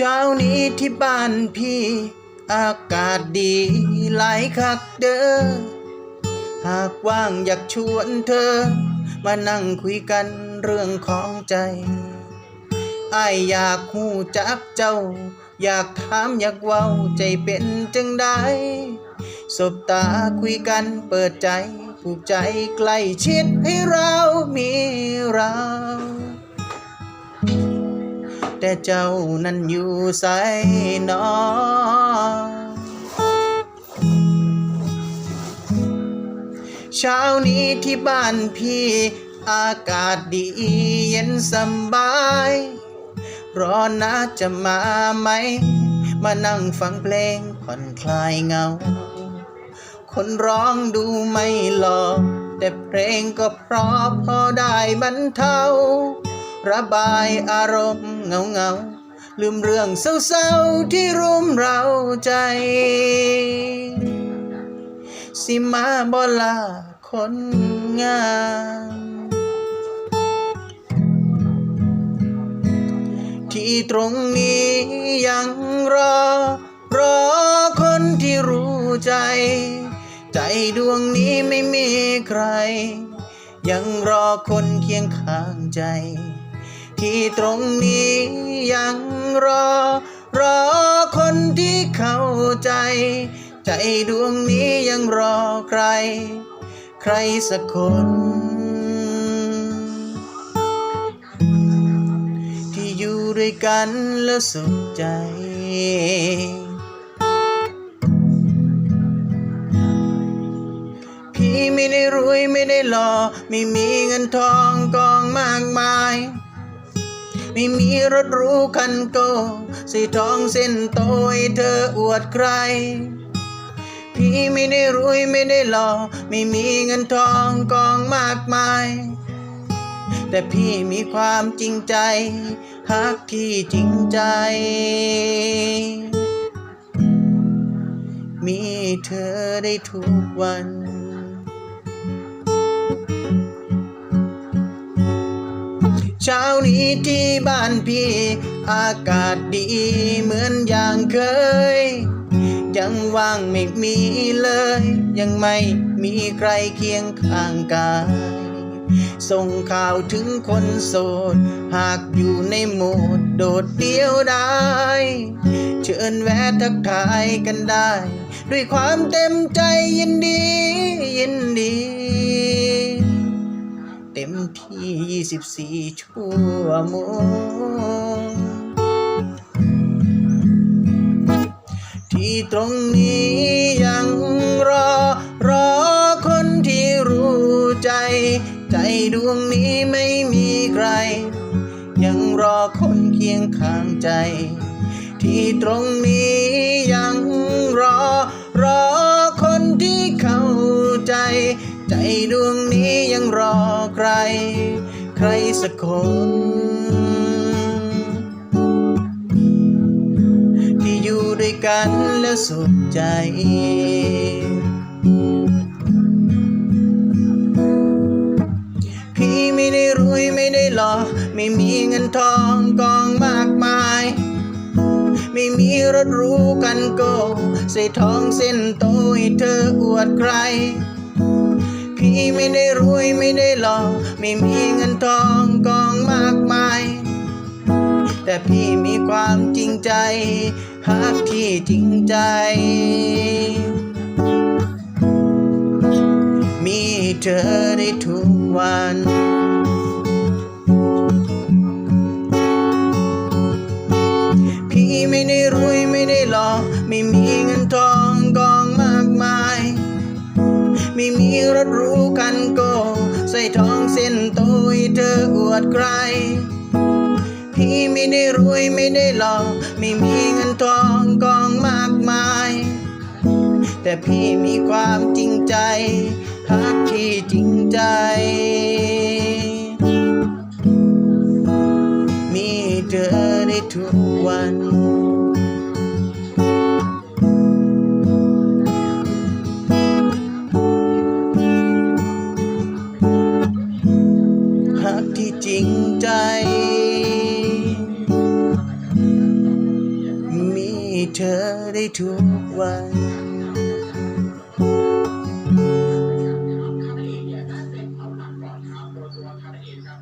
ช้านี้ที่บ้านพี่ อากาศดีหลายคักเด้อ หากว่างอยากชวนเธอ มานั่งคุยกันเรื่องของใจอายอยากหูจักเจ้า อยากถามอยากเว้าใจเป็นจังได้สบตาคุยกันเปิดใจผูกใจใกล้ชิดให้เรามีเรา แต่เจ้านั้นอยู่ไสนอเช้านี้ที่บ้านพี่อากาศดีเย็นสบายรอนนะจะมาไหม มานั่งฟังเพลงผ่อนคลายเงา คนร้องดูไม่หล่อแต่เพลงก็เพราะพอได้บรรเทา ระบายอารมณ์เงาเงาลืมเรื่องเศร้าๆที่รุมเราใจ สิมาบลาคนงามที่ตรงนี้ยังรอ รอคนที่รู้ใจ ใจดวงนี้ไม่มีใคร ยังรอคนเคียงข้างใจ ที่ตรงนี้ยังรอ รอคนที่เข้าใจ ใจดวงนี้ยังรอใคร ใครสักคน ที่อยู่ด้วยกันแล้วสุขใจพี่ไม่ได้รวยไม่ได้หล่อไม่มีเงินทองกองมากมาย ไม่มีรถรูคันโตสีทองเส้นโตให้เธออวดใคร พี่ไม่ได้รวยไม่ได้หล่อไม่มีเงินทองกองมากมาย แต่พี่มีความจริงใจฮักที่จริงใจ มีเธอได้ทุกวัน เช้านี้ที่บ้านพี่ อากาศดีเหมือนอย่างเคย ยังว่างไม่มีเลย ยังไม่มีใครเคียงข้างกาย ส่งข่าวถึงคนโสด หากอยู่ในโหมดโดดเดี่ยวได้ เชิญแวะทักทายกันได้ ด้วยความเต็มใจยินดียินดี ที่ 24 ชั่วโมง ที่ตรงนี้ยังรอ รอคนที่รู้ใจ ใจดวงนี้ไม่มีใคร ยังรอคนเคียงข้างใจ ที่ตรงนี้ยังรอ รอคนที่เข้าใจ ใจดวง ยังรอใคร ใครสักคน ที่อยู่ด้วยกันแล้วสุขใจ พี่ไม่ได้รวยไม่ได้หล่อไม่มีเงินทองกองมากมายไม่มีรถรูกันโกใส่ทองเส้นโตให้เธออวดใคร พี่ไม่ได้รวยไม่ได้หล่อไม่มีเงินทองกองมากมาย แต่พี่มีความจริงใจฮักที่จริงใจ มีเธอได้ทุกวันพี่ไม่ได้รวยไม่ได้หล่อไม่มีเงินทองกองมากมาย ไม่มีรถรู เธออวดใคร พี่ไม่ได้รวยไม่ได้หล่อไม่มีเงินทองกองมากมาย แต่พี่มีความจริงใจพักพี่จริงใจ มีเธอได้ทุกวัน เธอได้ทุกวัน